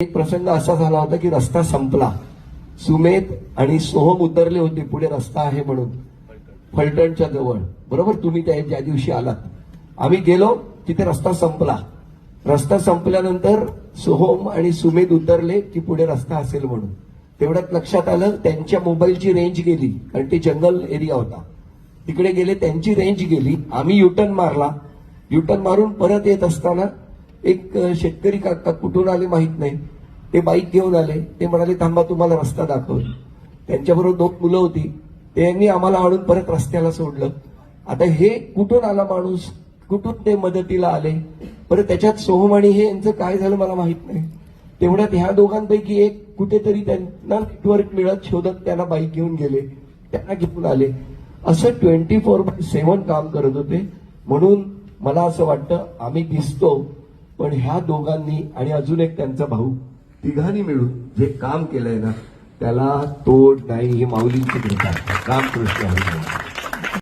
एक प्रसंग असा झाला होता की रस्ता संपला. सुमेध आणि सोहम उतरले होते. पुढे रस्ता आहे म्हणून. फलटणच्या जवळ. बरोबर? तुम्ही त्या ज्या दिवशी आलात. आम्ही गेलो तिथे रस्ता संपला. रस्ता संपल्यानंतर सोहम आणि सुमेध उतरले की पुढे रस्ता असेल म्हणून. तेवढ्यात लक्षात आलं त्यांच्या मोबाईलची रेंज गेली कारण ते जंगल एरिया होता. तिकडे गेले त्यांची रेंज गेली. आम्ही युटर्न मारला. युटर्न मारून परत येत असताना एक शेतकरी काका कुठून आले माहीत नाही. ते बाईक घेऊन आले. ते म्हणाले थांबा तुम्हाला रस्ता दाखवतो. त्यांच्याबरोबर दोन मुलं होती. त्यांनी आम्हाला आणून परत रस्त्याला सोडलं. आता हे कुठून आला माणूस? कुठून ते मदतीला आले? परत त्याच्यात सोहम आणि हे यांचं काय झालं मला माहीत नाही. तेवढ्यात ह्या दोघांपैकी एक कुठेतरी त्यांना नेटवर्क मिळत शोधत त्यांना बाईक घेऊन गेले. त्यांना घेऊन आले. असं ट्वेंटी फोर बाय सेव्हन काम करत होते. म्हणून मला असं वाटतं आम्ही दिसतो पण ह्या दोघांनी आणि अजून एक त्यांचा भाऊ तिघांनी मिळून जे काम केलंय ना त्याला तोड नाही हे माऊलींची कृपा रामकृष्ण हरी